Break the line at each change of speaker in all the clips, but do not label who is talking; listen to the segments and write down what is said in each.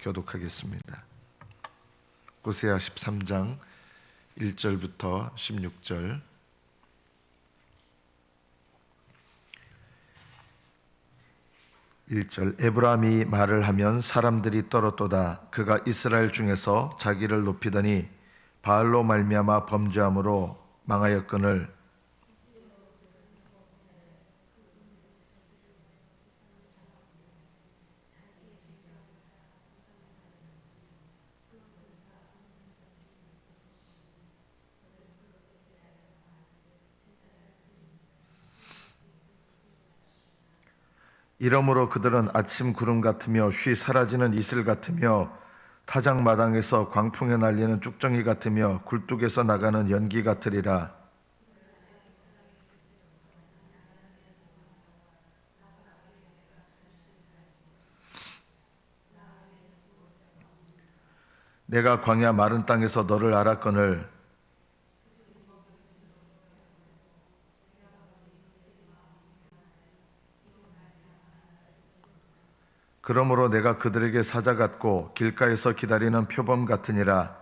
교독하겠습니다. 호세아 13장 1절부터 16절 1절 에브라임이 말을 하면 사람들이 떨었도다 그가 이스라엘 중에서 자기를 높이더니 바알로 말미암아 범죄함으로 망하였거늘 이러므로 그들은 아침 구름 같으며 쉬 사라지는 이슬 같으며 타작 마당에서 광풍에 날리는 쭉정이 같으며 굴뚝에서 나가는 연기 같으리라. 내가 광야 마른 땅에서 너를 알았거늘 그러므로 내가 그들에게 사자 같고 길가에서 기다리는 표범 같으니라.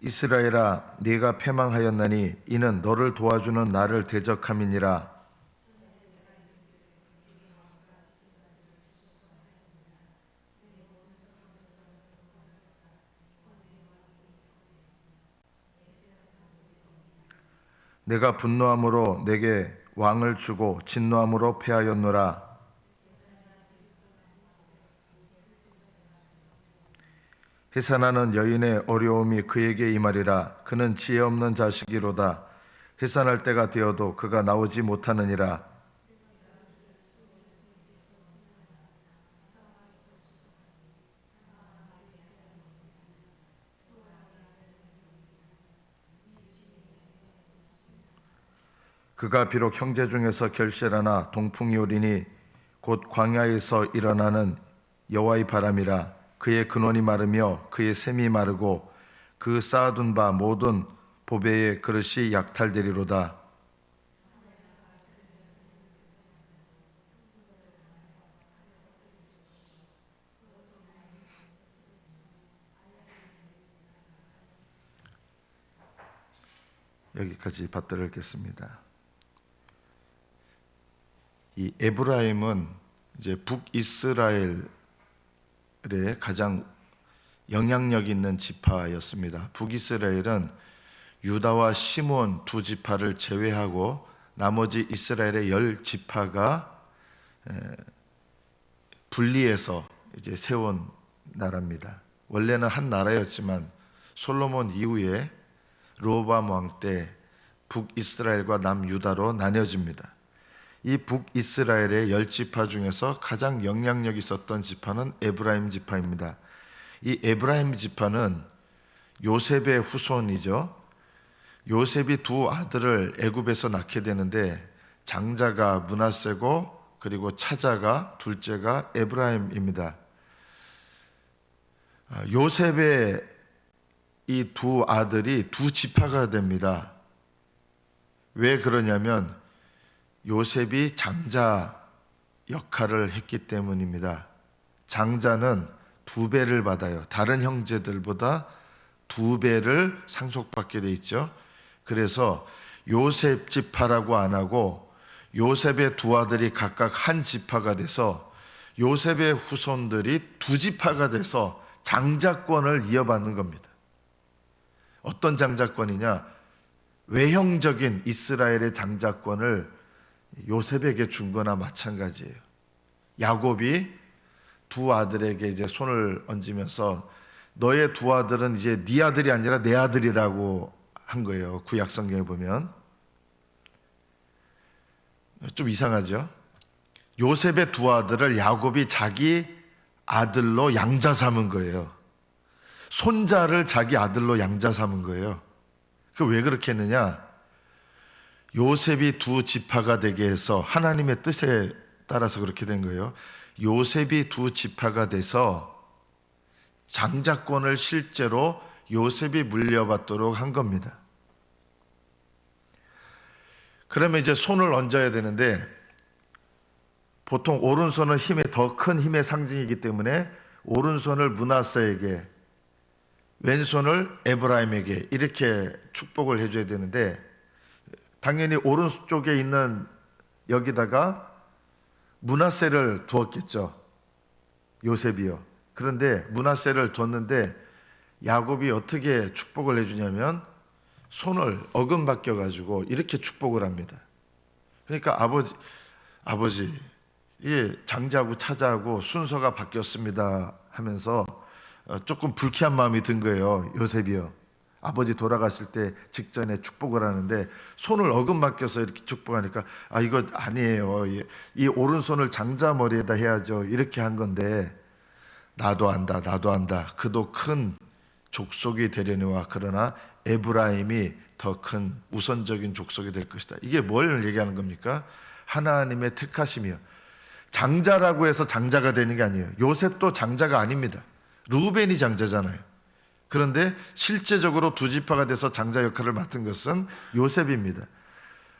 이스라엘아, 네가 패망하였나니 이는 너를 도와주는 나를 대적함이니라. 내가 분노함으로 내게 왕을 주고 진노함으로 패하였노라. 해산하는 여인의 어려움이 그에게 임하리라. 그는 지혜 없는 자식이로다. 해산할 때가 되어도 그가 나오지 못하느니라. 그가 비록 형제 중에서 결실하나 동풍이 오리니 곧 광야에서 일어나는 여호와의 바람이라 그의 근원이 마르며 그의 샘이 마르고 그 쌓아둔 바 모든 보배의 그릇이 약탈되리로다 여기까지 받들어 읽겠습니다. 이 에브라임은 이제 북이스라엘의 가장 영향력 있는 지파였습니다. 북이스라엘은 유다와 시몬 두 지파를 제외하고 나머지 이스라엘의 열 지파가 분리해서 이제 세운 나라입니다. 원래는 한 나라였지만 솔로몬 이후에 로밤 왕 때 북이스라엘과 남유다로 나뉘어집니다. 이 북이스라엘의 열 지파 중에서 가장 영향력 있었던 지파는 에브라임 지파입니다. 이 에브라임 지파는 요셉의 후손이죠. 요셉이 두 아들을 애굽에서 낳게 되는데 장자가 문하세고 그리고 차자가 둘째가 에브라임입니다. 아, 요셉의 이 두 아들이 두 지파가 됩니다. 왜 그러냐면 요셉이 장자 역할을 했기 때문입니다. 장자는 두 배를 받아요. 다른 형제들보다 두 배를 상속받게 돼 있죠. 그래서 요셉 지파라고 안 하고 요셉의 두 아들이 각각 한 지파가 돼서 요셉의 후손들이 두 지파가 돼서 장자권을 이어받는 겁니다. 어떤 장자권이냐? 외형적인 이스라엘의 장자권을 요셉에게 준 거나 마찬가지예요. 야곱이 두 아들에게 이제 손을 얹으면서 너의 두 아들은 이제 네 아들이 아니라 내 아들이라고 한 거예요. 구약 성경에 보면 좀 이상하죠. 요셉의 두 아들을 야곱이 자기 아들로 양자 삼은 거예요. 손자를 자기 아들로 양자 삼은 거예요. 그 왜 그렇게 했느냐? 요셉이 두 지파가 되게 해서 하나님의 뜻에 따라서 그렇게 된 거예요. 요셉이 두 지파가 돼서 장자권을 실제로 요셉이 물려받도록 한 겁니다. 그러면 이제 손을 얹어야 되는데 보통 오른손은 힘의 더 큰 힘의 상징이기 때문에 오른손을 문하세에게 왼손을 에브라임에게 이렇게 축복을 해줘야 되는데 당연히 오른쪽에 있는 여기다가 문하세를 두었겠죠. 요셉이요. 그런데 문하세를 뒀는데 야곱이 어떻게 축복을 해주냐면 손을 어금 바뀌어 가지고 이렇게 축복을 합니다. 그러니까 아버지 아버지 이 장자하고 차자하고 순서가 바뀌었습니다 하면서 어, 조금 불쾌한 마음이 든 거예요. 요셉이요. 아버지 돌아가실 때 직전에 축복을 하는데 손을 어금바뀌어서 이렇게 축복하니까 아 이거 아니에요. 이, 이 오른손을 장자 머리에다 해야죠. 이렇게 한 건데 나도 안다. 나도 안다. 그도 큰 족속이 되려니와 그러나 에브라임이 더 큰 우선적인 족속이 될 것이다. 이게 뭘 얘기하는 겁니까? 하나님의 택하심이요. 장자라고 해서 장자가 되는 게 아니에요. 요셉도 장자가 아닙니다. 루벤이 장자잖아요. 그런데 실제적으로 두 지파가 돼서 장자 역할을 맡은 것은 요셉입니다.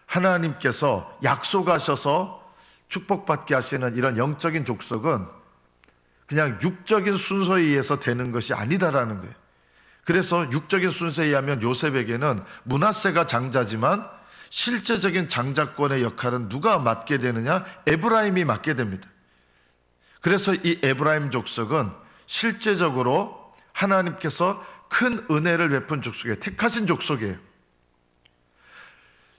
하나님께서 약속하셔서 축복받게 하시는 이런 영적인 족속은 그냥 육적인 순서에 의해서 되는 것이 아니다라는 거예요. 그래서 육적인 순서에 의하면 요셉에게는 문하세가 장자지만 실제적인 장자권의 역할은 누가 맡게 되느냐? 에브라임이 맡게 됩니다. 그래서 이 에브라임 족속은 실제적으로 하나님께서 큰 은혜를 베푼 족속이에요. 택하신 족속이에요.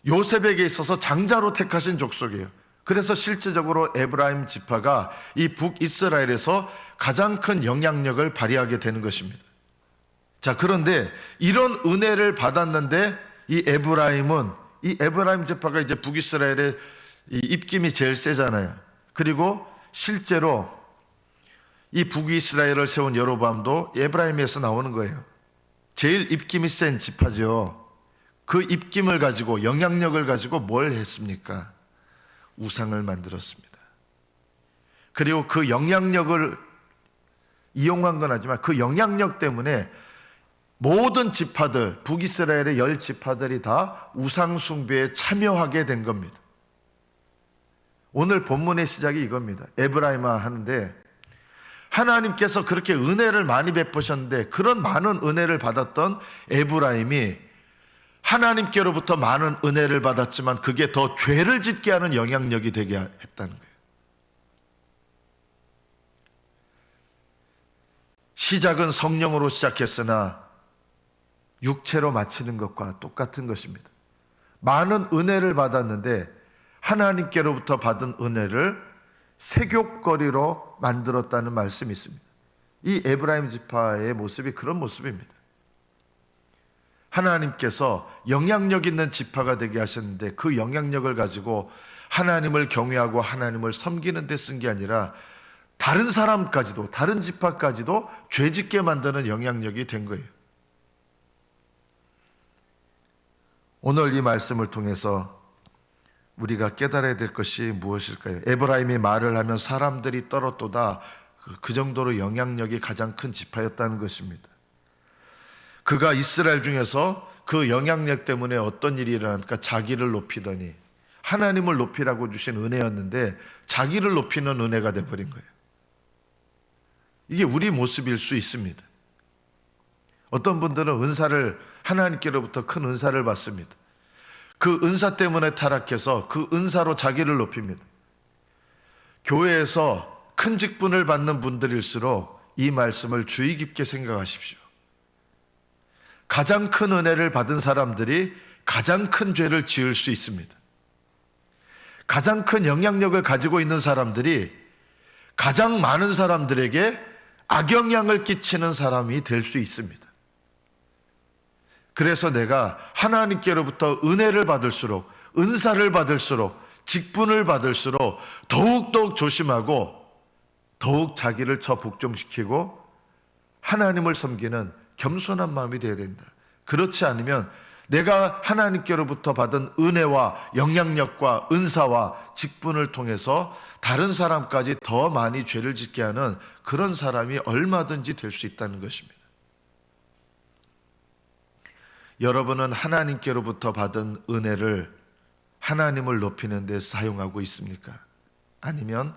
요셉에게 있어서 장자로 택하신 족속이에요. 그래서 실제적으로 에브라임 지파가 이 북이스라엘에서 가장 큰 영향력을 발휘하게 되는 것입니다. 자, 그런데 이런 은혜를 받았는데 이 에브라임은 이 에브라임 지파가 이제 북이스라엘의 이 입김이 제일 세잖아요. 그리고 실제로 이 북이스라엘을 세운 여로밤도 에브라임에서 나오는 거예요. 제일 입김이 센 지파죠. 그 입김을 가지고 영향력을 가지고 뭘 했습니까? 우상을 만들었습니다. 그리고 그 영향력을 이용한 건 하지만 그 영향력 때문에 모든 지파들, 북이스라엘의 열 지파들이 다 우상 숭배에 참여하게 된 겁니다. 오늘 본문의 시작이 이겁니다. 에브라임아 하는데 하나님께서 그렇게 은혜를 많이 베푸셨는데 그런 많은 은혜를 받았던 에브라임이 하나님께로부터 많은 은혜를 받았지만 그게 더 죄를 짓게 하는 영향력이 되게 했다는 거예요. 시작은 성령으로 시작했으나 육체로 마치는 것과 똑같은 것입니다. 많은 은혜를 받았는데 하나님께로부터 받은 은혜를 세욕거리로 만들었다는 말씀이 있습니다. 이 에브라임 지파의 모습이 그런 모습입니다. 하나님께서 영향력 있는 지파가 되게 하셨는데 그 영향력을 가지고 하나님을 경외하고 하나님을 섬기는 데 쓴 게 아니라 다른 사람까지도 다른 지파까지도 죄짓게 만드는 영향력이 된 거예요. 오늘 이 말씀을 통해서 우리가 깨달아야 될 것이 무엇일까요? 에브라임이 말을 하면 사람들이 떨었도다 그- 그 정도로 영향력이 가장 큰 지파였다는 것입니다. 그가 이스라엘 중에서 그 영향력 때문에 어떤 일이 일어납니까? 자기를 높이더니 하나님을 높이라고 주신 은혜였는데 자기를 높이는 은혜가 돼버린 거예요. 이게 우리 모습일 수 있습니다. 어떤 분들은 은사를 하나님께로부터 큰 은사를 받습니다. 그 은사 때문에 타락해서 그 은사로 자기를 높입니다. 교회에서 큰 직분을 받는 분들일수록 이 말씀을 주의 깊게 생각하십시오. 가장 큰 은혜를 받은 사람들이 가장 큰 죄를 지을 수 있습니다. 가장 큰 영향력을 가지고 있는 사람들이 가장 많은 사람들에게 악영향을 끼치는 사람이 될 수 있습니다. 그래서 내가 하나님께로부터 은혜를 받을수록, 은사를 받을수록, 직분을 받을수록 더욱더욱 조심하고 더욱 자기를 저 복종시키고 하나님을 섬기는 겸손한 마음이 되어야 된다. 그렇지 않으면 내가 하나님께로부터 받은 은혜와 영향력과 은사와 직분을 통해서 다른 사람까지 더 많이 죄를 짓게 하는 그런 사람이 얼마든지 될 수 있다는 것입니다. 여러분은 하나님께로부터 받은 은혜를 하나님을 높이는 데 사용하고 있습니까? 아니면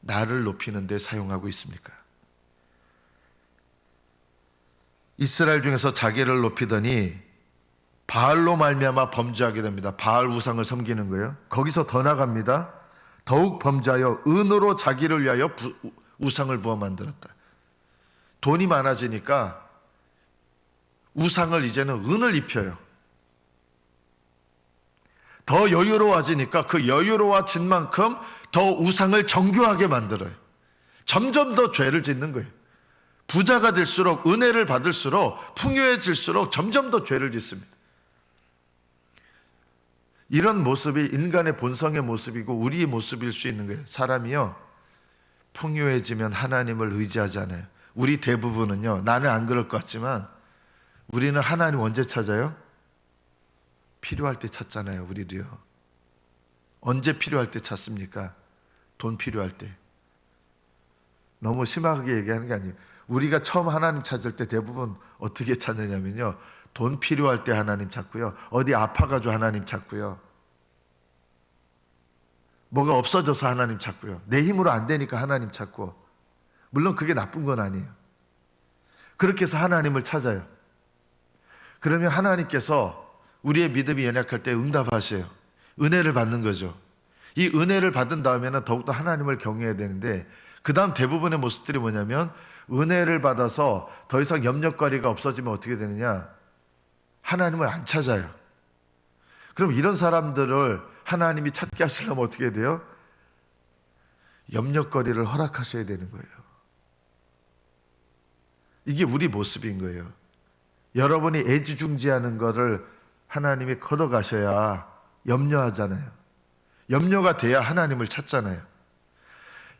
나를 높이는 데 사용하고 있습니까? 이스라엘 중에서 자기를 높이더니 바알로 말미암아 범죄하게 됩니다. 바알 우상을 섬기는 거예요. 거기서 더 나갑니다. 더욱 범죄하여 은으로 자기를 위하여 부- 우상을 부어 만들었다. 돈이 많아지니까 우상을 이제는 은을 입혀요. 더 여유로워지니까 그 여유로워진 만큼 더 우상을 정교하게 만들어요. 점점 더 죄를 짓는 거예요. 부자가 될수록 은혜를 받을수록 풍요해질수록 점점 더 죄를 짓습니다. 이런 모습이 인간의 본성의 모습이고 우리의 모습일 수 있는 거예요. 사람이요. 풍요해지면 하나님을 의지하지 않아요. 우리 대부분은요. 나는 안 그럴 것 같지만 우리는 하나님 언제 찾아요? 필요할 때 찾잖아요. 우리도요. 언제 필요할 때 찾습니까? 돈 필요할 때. 너무 심하게 얘기하는 게 아니에요. 우리가 처음 하나님 찾을 때 대부분 어떻게 찾느냐면요. 돈 필요할 때 하나님 찾고요. 어디 아파가지고 하나님 찾고요. 뭐가 없어져서 하나님 찾고요. 내 힘으로 안 되니까 하나님 찾고. 물론 그게 나쁜 건 아니에요. 그렇게 해서 하나님을 찾아요. 그러면 하나님께서 우리의 믿음이 연약할 때 응답하세요. 은혜를 받는 거죠. 이 은혜를 받은 다음에는 더욱더 하나님을 경외해야 되는데 그 다음 대부분의 모습들이 뭐냐면 은혜를 받아서 더 이상 염려거리가 없어지면 어떻게 되느냐? 하나님을 안 찾아요. 그럼 이런 사람들을 하나님이 찾게 하시려면 어떻게 돼요? 염려거리를 허락하셔야 되는 거예요. 이게 우리 모습인 거예요. 여러분이 애지중지하는 거를 하나님이 걷어가셔야 염려하잖아요. 염려가 돼야 하나님을 찾잖아요.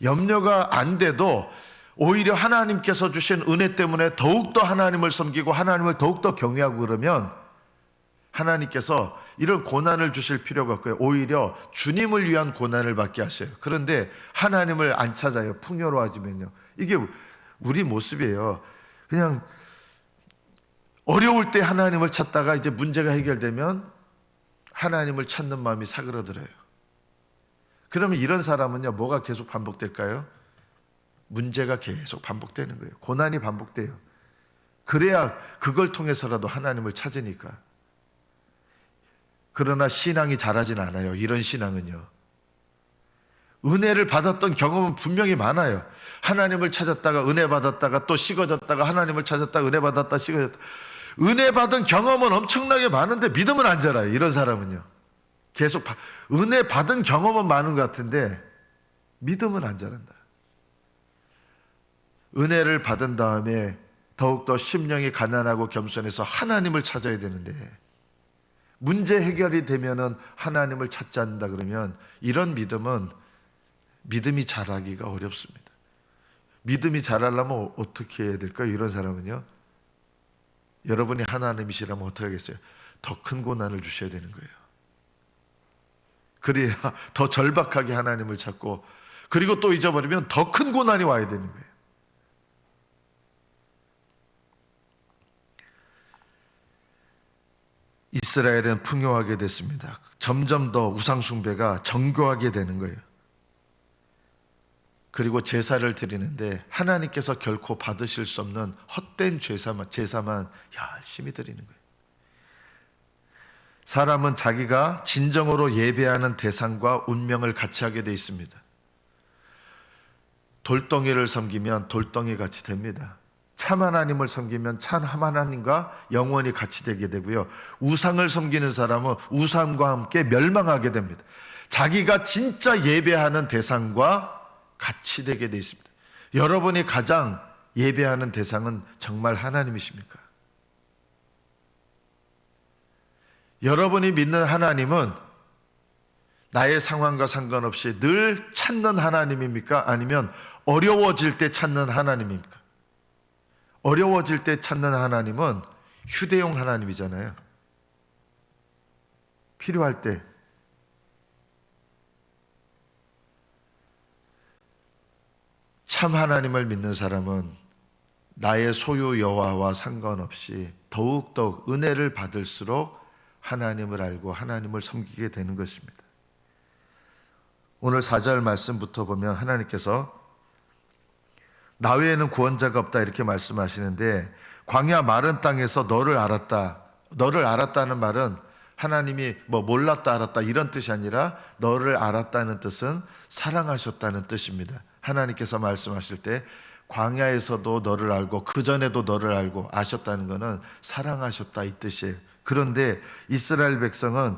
염려가 안 돼도 오히려 하나님께서 주신 은혜 때문에 더욱더 하나님을 섬기고 하나님을 더욱더 경외하고 그러면 하나님께서 이런 고난을 주실 필요가 없고요. 오히려 주님을 위한 고난을 받게 하셔요. 그런데 하나님을 안 찾아요. 풍요로워지면요. 이게 우리 모습이에요. 그냥 어려울 때 하나님을 찾다가 이제 문제가 해결되면 하나님을 찾는 마음이 사그러들어요. 그러면 이런 사람은요, 뭐가 계속 반복될까요? 문제가 계속 반복되는 거예요. 고난이 반복돼요. 그래야 그걸 통해서라도 하나님을 찾으니까. 그러나 신앙이 자라진 않아요. 이런 신앙은요. 은혜를 받았던 경험은 분명히 많아요. 하나님을 찾았다가 은혜 받았다가 또 식어졌다가 하나님을 찾았다가 은혜 받았다 식어졌다. 은혜 받은 경험은 엄청나게 많은데 믿음은 안 자라요. 이런 사람은요. 계속 바- 은혜 받은 경험은 많은 것 같은데 믿음은 안 자란다. 은혜를 받은 다음에 더욱더 심령이 가난하고 겸손해서 하나님을 찾아야 되는데 문제 해결이 되면은 하나님을 찾지 않는다 그러면 이런 믿음은 믿음이 자라기가 어렵습니다. 믿음이 자라려면 어떻게 해야 될까요? 이런 사람은요. 여러분이 하나님이시라면 어떻게 하겠어요? 더 큰 고난을 주셔야 되는 거예요. 그래야 더 절박하게 하나님을 찾고 그리고 또 잊어버리면 더 큰 고난이 와야 되는 거예요. 이스라엘은 풍요하게 됐습니다. 점점 더 우상숭배가 정교하게 되는 거예요. 그리고 제사를 드리는데 하나님께서 결코 받으실 수 없는 헛된 제사만, 제사만 열심히 드리는 거예요. 사람은 자기가 진정으로 예배하는 대상과 운명을 같이 하게 돼 있습니다. 돌덩이를 섬기면 돌덩이 같이 됩니다. 참 하나님을 섬기면 참 하나님과 영원히 같이 되게 되고요. 우상을 섬기는 사람은 우상과 함께 멸망하게 됩니다. 자기가 진짜 예배하는 대상과 같이 되게 돼 있습니다. 여러분이 가장 예배하는 대상은 정말 하나님이십니까? 여러분이 믿는 하나님은 나의 상황과 상관없이 늘 찾는 하나님입니까? 아니면 어려워질 때 찾는 하나님입니까? 어려워질 때 찾는 하나님은 휴대용 하나님이잖아요. 필요할 때. 참 하나님을 믿는 사람은 나의 소유 여호와와 상관없이 더욱더욱 은혜를 받을수록 하나님을 알고 하나님을 섬기게 되는 것입니다. 오늘 4절 말씀부터 보면 하나님께서 나 외에는 구원자가 없다 이렇게 말씀하시는데 광야 마른 땅에서 너를 알았다. 너를 알았다는 말은 하나님이 뭐 몰랐다 알았다 이런 뜻이 아니라 너를 알았다는 뜻은 사랑하셨다는 뜻입니다. 하나님께서 말씀하실 때 광야에서도 너를 알고 그 전에도 너를 알고 아셨다는 것은 사랑하셨다 이 뜻이에요. 그런데 이스라엘 백성은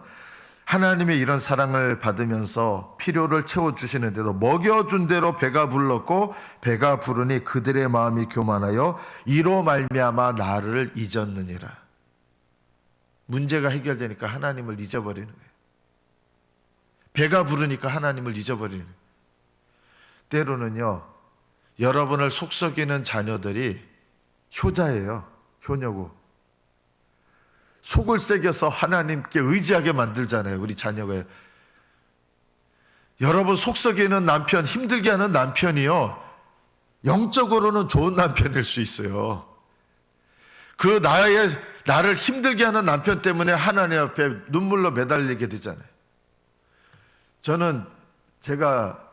하나님의 이런 사랑을 받으면서 필요를 채워 주시는데도 먹여 준 대로 배가 불렀고 배가 부르니 그들의 마음이 교만하여 이로 말미암아 나를 잊었느니라. 문제가 해결되니까 하나님을 잊어버리는 거예요. 배가 부르니까 하나님을 잊어버리는 거예요. 때로는요. 여러분을 속썩이는 자녀들이 효자예요. 효녀고. 속을 새겨서 하나님께 의지하게 만들잖아요. 우리 자녀가. 여러분 속썩이는 남편, 힘들게 하는 남편이요. 영적으로는 좋은 남편일 수 있어요. 그 나의 나를 힘들게 하는 남편 때문에 하나님 앞에 눈물로 매달리게 되잖아요. 저는 제가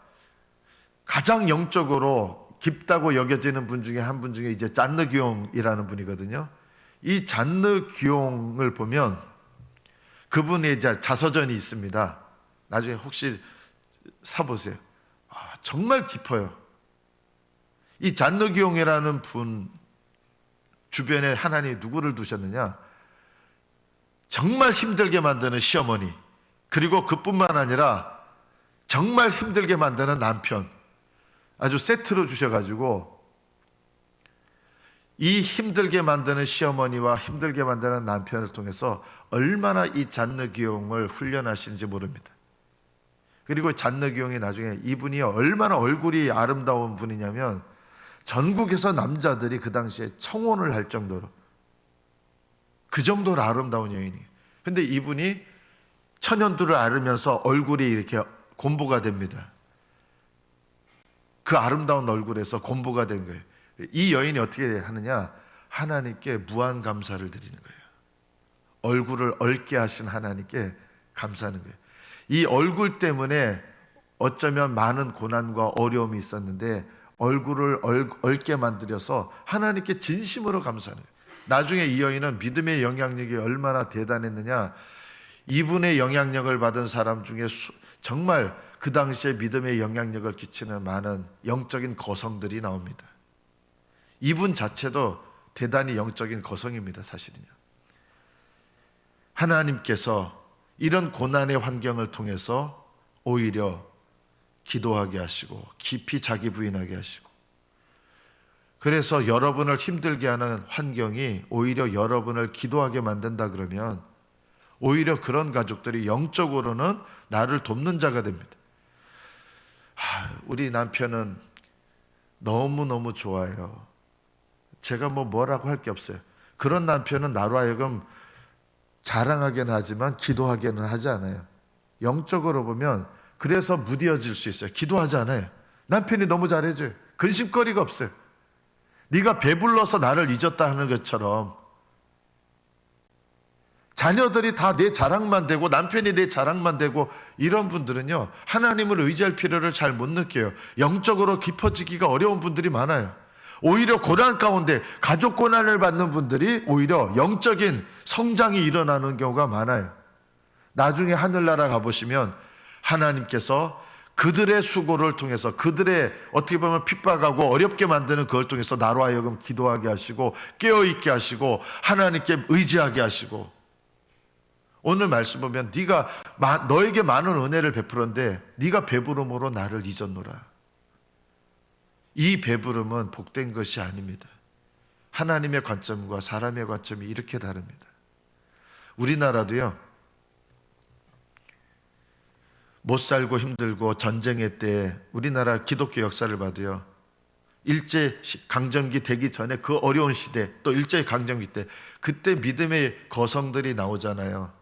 가장 영적으로 깊다고 여겨지는 분 중에 한 분 중에 이제 짠느기용이라는 분이거든요. 이 잔느기용을 보면 그분의 자서전이 있습니다. 나중에 혹시 사보세요. 아, 정말 깊어요. 이 잔느기용이라는 분 주변에 하나님 누구를 두셨느냐? 정말 힘들게 만드는 시어머니, 그리고 그뿐만 아니라 정말 힘들게 만드는 남편, 아주 세트로 주셔가지고 이 힘들게 만드는 시어머니와 힘들게 만드는 남편을 통해서 얼마나 이 잔느기용을 훈련하시는지 모릅니다. 그리고 잔느기용이 나중에 이분이 얼마나 얼굴이 아름다운 분이냐면 전국에서 남자들이 그 당시에 청혼을 할 정도로 그 정도로 아름다운 여인이에요. 근데 이분이 천연두를 앓으면서 얼굴이 이렇게 곰보가 됩니다. 그 아름다운 얼굴에서 곰보가 된 거예요. 이 여인이 어떻게 하느냐? 하나님께 무한 감사를 드리는 거예요. 얼굴을 얽게 하신 하나님께 감사하는 거예요. 이 얼굴 때문에 어쩌면 많은 고난과 어려움이 있었는데 얼굴을 얽게 만들어서 하나님께 진심으로 감사하는 거예요. 나중에 이 여인은 믿음의 영향력이 얼마나 대단했느냐? 이분의 영향력을 받은 사람 중에 수, 정말 그 당시에 믿음의 영향력을 끼치는 많은 영적인 거성들이 나옵니다. 이분 자체도 대단히 영적인 거성입니다, 사실은요. 하나님께서 이런 고난의 환경을 통해서 오히려 기도하게 하시고 깊이 자기 부인하게 하시고 그래서 여러분을 힘들게 하는 환경이 오히려 여러분을 기도하게 만든다 그러면 오히려 그런 가족들이 영적으로는 나를 돕는 자가 됩니다. 하, 우리 남편은 너무너무 좋아요. 제가 뭐 뭐라고 할 게 없어요. 그런 남편은 나로 하여금 자랑하게는 하지만 기도하게는 하지 않아요. 영적으로 보면 그래서 무디어질 수 있어요. 기도하지 않아요. 남편이 너무 잘해줘요. 근심거리가 없어요. 네가 배불러서 나를 잊었다 하는 것처럼 자녀들이 다 내 자랑만 되고 남편이 내 자랑만 되고 이런 분들은요 하나님을 의지할 필요를 잘 못 느껴요. 영적으로 깊어지기가 어려운 분들이 많아요. 오히려 고난 가운데 가족 고난을 받는 분들이 오히려 영적인 성장이 일어나는 경우가 많아요. 나중에 하늘나라 가보시면 하나님께서 그들의 수고를 통해서 그들의 어떻게 보면 핍박하고 어렵게 만드는 그걸 통해서 나로 하여금 기도하게 하시고 깨어있게 하시고 하나님께 의지하게 하시고 오늘 말씀 보면 네가 너에게 많은 은혜를 베풀었는데 네가 배부름으로 나를 잊었노라. 이 배부름은 복된 것이 아닙니다. 하나님의 관점과 사람의 관점이 이렇게 다릅니다. 우리나라도요. 못 살고 힘들고 전쟁의 때 우리나라 기독교 역사를 봐도요. 일제 강점기 되기 전에 그 어려운 시대 또 일제 강점기 때 그때 믿음의 거성들이 나오잖아요.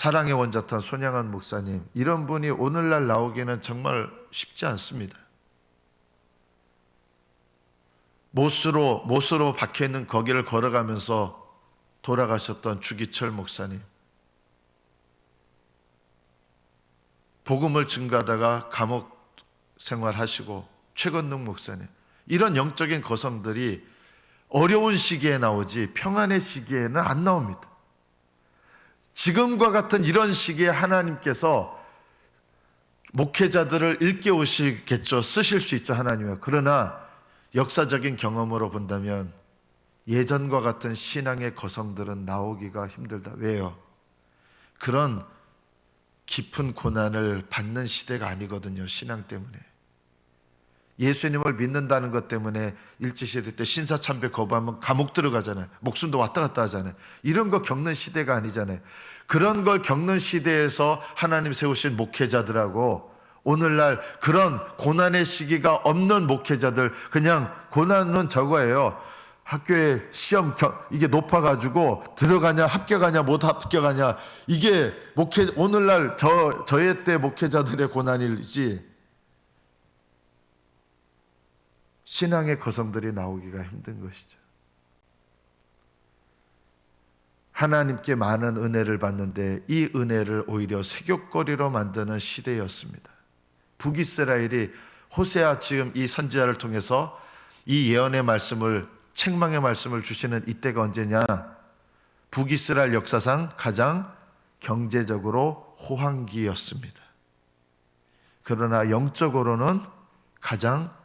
사랑의 원자탄 손양한 목사님 이런 분이 오늘날 나오기는 정말 쉽지 않습니다. 못으로 못으로 박혀 있는 거기를 걸어가면서 돌아가셨던 주기철 목사님. 복음을 증가하다가 감옥 생활하시고 최건능 목사님. 이런 영적인 거성들이 어려운 시기에 나오지 평안의 시기에는 안 나옵니다. 지금과 같은 이런 시기에 하나님께서 목회자들을 일깨우시겠죠. 쓰실 수 있죠, 하나님은. 그러나 역사적인 경험으로 본다면 예전과 같은 신앙의 거성들은 나오기가 힘들다. 왜요? 그런 깊은 고난을 받는 시대가 아니거든요. 신앙 때문에. 예수님을 믿는다는 것 때문에 일제시대 때 신사참배 거부하면 감옥 들어가잖아요. 목숨도 왔다 갔다 하잖아요. 이런 거 겪는 시대가 아니잖아요. 그런 걸 겪는 시대에서 하나님 세우신 목회자들하고 오늘날 그런 고난의 시기가 없는 목회자들 그냥 고난은 저거예요. 학교에 시험 겨, 이게 높아가지고 들어가냐 합격하냐 못 합격하냐 이게 목회 오늘날 저 저의 때 목회자들의 고난이지 신앙의 거성들이 나오기가 힘든 것이죠. 하나님께 많은 은혜를 받는데 이 은혜를 오히려 세교거리로 만드는 시대였습니다. 북이스라엘이 호세아 지금 이 선지자를 통해서 이 예언의 말씀을 책망의 말씀을 주시는 이때가 언제냐? 북이스라엘 역사상 가장 경제적으로 호황기였습니다. 그러나 영적으로는 가장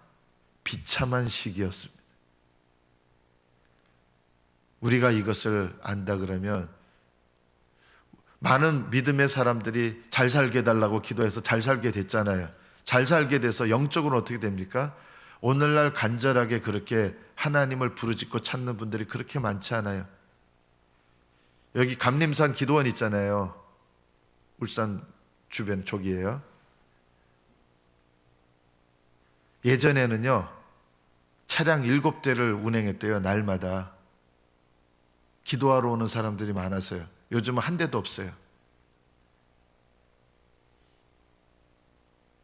비참한 시기였습니다. 우리가 이것을 안다 그러면 많은 믿음의 사람들이 잘 살게 해달라고 기도해서 잘 살게 됐잖아요. 잘 살게 돼서 영적으로 어떻게 됩니까? 오늘날 간절하게 그렇게 하나님을 부르짖고 찾는 분들이 그렇게 많지 않아요. 여기 감림산 기도원 있잖아요. 울산 주변 쪽이에요. 예전에는요, 차량 일곱 대를 운행했대요, 날마다. 기도하러 오는 사람들이 많았어요. 요즘은 한 대도 없어요.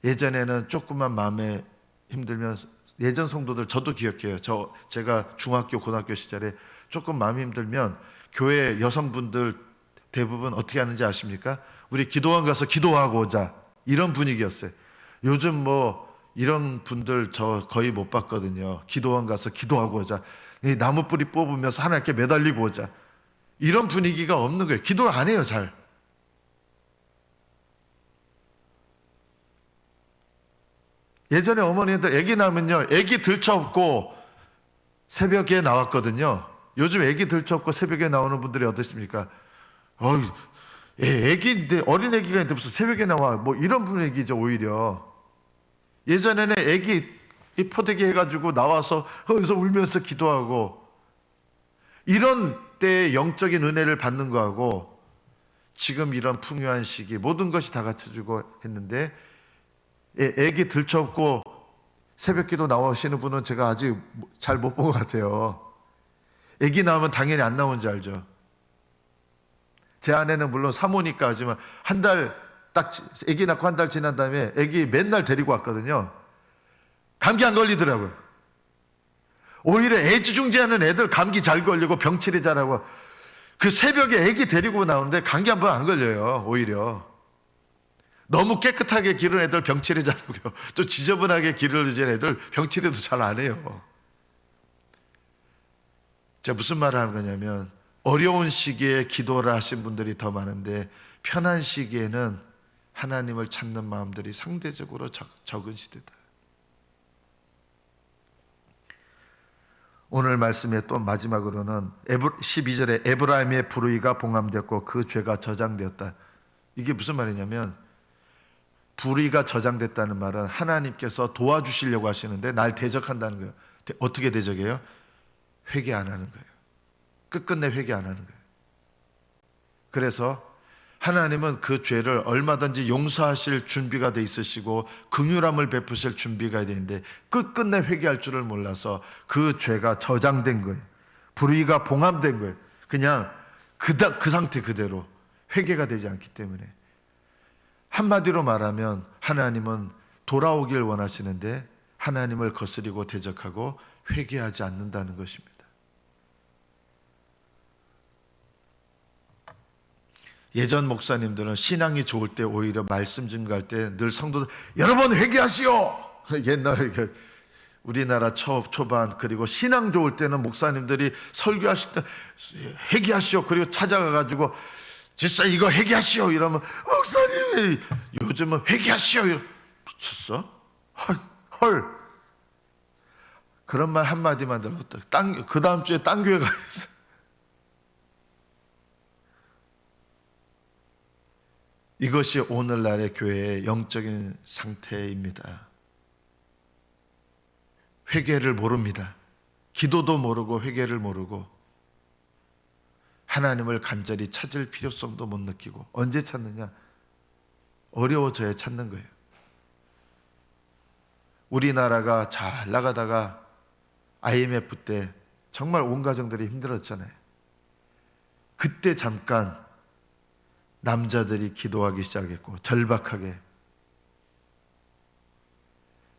예전에는 조금만 마음에 힘들면 예전 성도들 저도 기억해요. 저 제가 중학교 고등학교 시절에 조금 마음이 힘들면 교회 여성분들 대부분 어떻게 하는지 아십니까? 우리 기도원 가서 기도하고 오자 이런 분위기였어요. 요즘 뭐 이런 분들 저 거의 못 봤거든요. 기도원 가서 기도하고 오자. 이 나무 뿌리 뽑으면서 하나님께 매달리고 오자. 이런 분위기가 없는 거예요. 기도 안 해요, 잘. 예전에 어머니들 아기 낳으면요, 아기 들쳐업고 새벽에 나왔거든요. 요즘 아기 들쳐업고 새벽에 나오는 분들이 어떠십니까? 어이, 아기인데 어린 아기가 있는데 무슨 새벽에 나와? 뭐 이런 분위기죠 오히려. 예전에는 이 포대기 해가지고 나와서 거기서 울면서 기도하고 이런 때 영적인 은혜를 받는 거하고 지금 이런 풍요한 시기 모든 것이 다 갖춰주고 했는데 애- 애기 들쳐업고 새벽기도 나오시는 분은 제가 아직 잘 못 본 것 같아요. 애기 나오면 당연히 안 나오는지 알죠. 제 아내는 물론 사모니까 하지만 한 달 딱 애기 낳고 한 달 지난 다음에 애기 맨날 데리고 왔거든요. 감기 안 걸리더라고요. 오히려 애지중지하는 애들 감기 잘 걸리고 병치레 잘하고 그 새벽에 애기 데리고 나오는데 감기 한 번 안 걸려요. 오히려. 너무 깨끗하게 기른 애들 병치레 잘하고요. 또 지저분하게 기르는 애들 병치레도 잘 안 해요. 제가 무슨 말을 하는 거냐면 어려운 시기에 기도를 하신 분들이 더 많은데 편한 시기에는 하나님을 찾는 마음들이 상대적으로 적, 적은 시대다. 오늘 말씀의 또 마지막으로는 에브, 12절에 에브라임의 불의가 봉함되었고 그 죄가 저장되었다. 이게 무슨 말이냐면 불의가 저장됐다는 말은 하나님께서 도와주시려고 하시는데 날 대적한다는 거예요. 대- 어떻게 대적해요? 회개 안 하는 거예요. 끝끝내 회개 안 하는 거예요. 그래서 하나님은 그 죄를 얼마든지 용서하실 준비가 돼 있으시고 긍휼함을 베푸실 준비가 되는데 끝끝내 회개할 줄을 몰라서 그 죄가 저장된 거예요. 불의가 봉함된 거예요. 그냥 그다 그 상태 그대로 회개가 되지 않기 때문에 한마디로 말하면 하나님은 돌아오길 원하시는데 하나님을 거스리고 대적하고 회개하지 않는다는 것입니다. 예전 목사님들은 신앙이 좋을 때 오히려 말씀 증거할 때 늘 성도들 여러분 회개하시오. 옛날에 그 우리나라 초, 초반 그리고 신앙 좋을 때는 목사님들이 설교하실 때 회개하시오. 그리고 찾아가 가지고 진짜 이거 회개하시오 이러면 목사님이 요즘은 회개하시오 미쳤어? 헐, 헐. 그런 말 한마디만. 땅, 그 다음 주에 딴 교회 가 있어. 이것이 오늘날의 교회의 영적인 상태입니다. 회개를 모릅니다. 기도도 모르고 회개를 모르고 하나님을 간절히 찾을 필요성도 못 느끼고 언제 찾느냐? 어려워져야 찾는 거예요. 우리나라가 잘 나가다가 IMF 때 정말 온 가정들이 힘들었잖아요. 그때 잠깐 남자들이 기도하기 시작했고 절박하게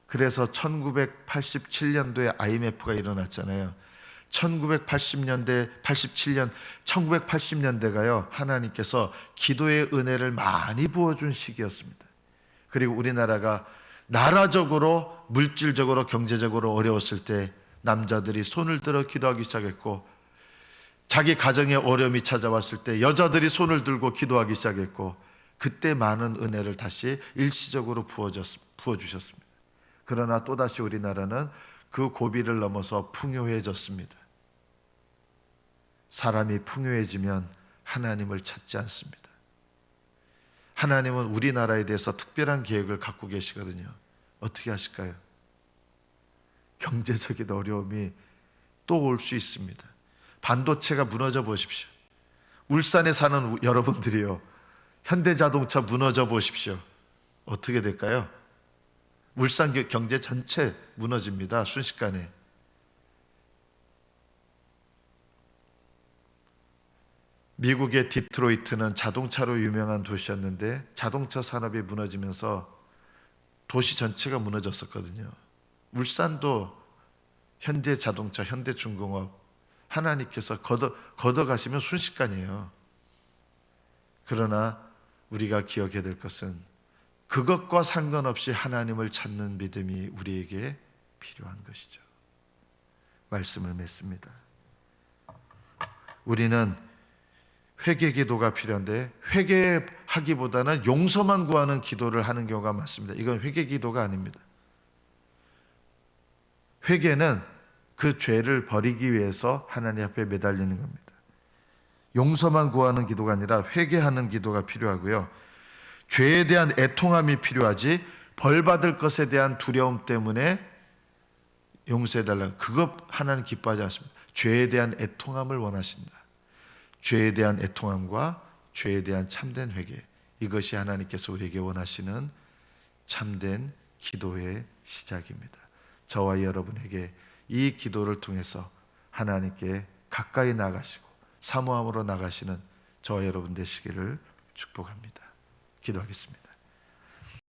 그래서 1987년도에 IMF가 일어났잖아요. 1980년대 87년 1980년대가요. 하나님께서 기도의 은혜를 많이 부어 준 시기였습니다. 그리고 우리나라가 나라적으로 물질적으로 경제적으로 어려웠을 때 남자들이 손을 들어 기도하기 시작했고 자기 가정에 어려움이 찾아왔을 때 여자들이 손을 들고 기도하기 시작했고 그때 많은 은혜를 다시 일시적으로 부어주셨습니다. 그러나 또다시 우리나라는 그 고비를 넘어서 풍요해졌습니다. 사람이 풍요해지면 하나님을 찾지 않습니다. 하나님은 우리나라에 대해서 특별한 계획을 갖고 계시거든요. 어떻게 하실까요? 경제적인 어려움이 또 올 수 있습니다. 반도체가 무너져 보십시오. 울산에 사는 여러분들이요. 현대자동차 무너져 보십시오. 어떻게 될까요? 울산 경제 전체 무너집니다. 순식간에. 미국의 디트로이트는 자동차로 유명한 도시였는데 자동차 산업이 무너지면서 도시 전체가 무너졌었거든요. 울산도 현대 자동차, 현대 중공업 하나님께서 걷어, 걷어가시면 순식간이에요. 그러나 우리가 기억해야 될 것은 그것과 상관없이 하나님을 찾는 믿음이 우리에게 필요한 것이죠. 말씀을 맺습니다. 우리는 회개 기도가 필요한데 회개하기보다는 용서만 구하는 기도를 하는 경우가 많습니다. 이건 회개 기도가 아닙니다. 회개는 그 죄를 버리기 위해서 하나님 앞에 매달리는 겁니다. 용서만 구하는 기도가 아니라 회개하는 기도가 필요하고요. 죄에 대한 애통함이 필요하지 벌 받을 것에 대한 두려움 때문에 용서해 달라. 그것 하나님 기뻐하지 않습니다. 죄에 대한 애통함을 원하신다. 죄에 대한 애통함과 죄에 대한 참된 회개. 이것이 하나님께서 우리에게 원하시는 참된 기도의 시작입니다. 저와 여러분에게 이 기도를 통해서 하나님께 가까이 나가시고 사모함으로 나가시는 저와 여러분 되시기를 축복합니다. 기도하겠습니다.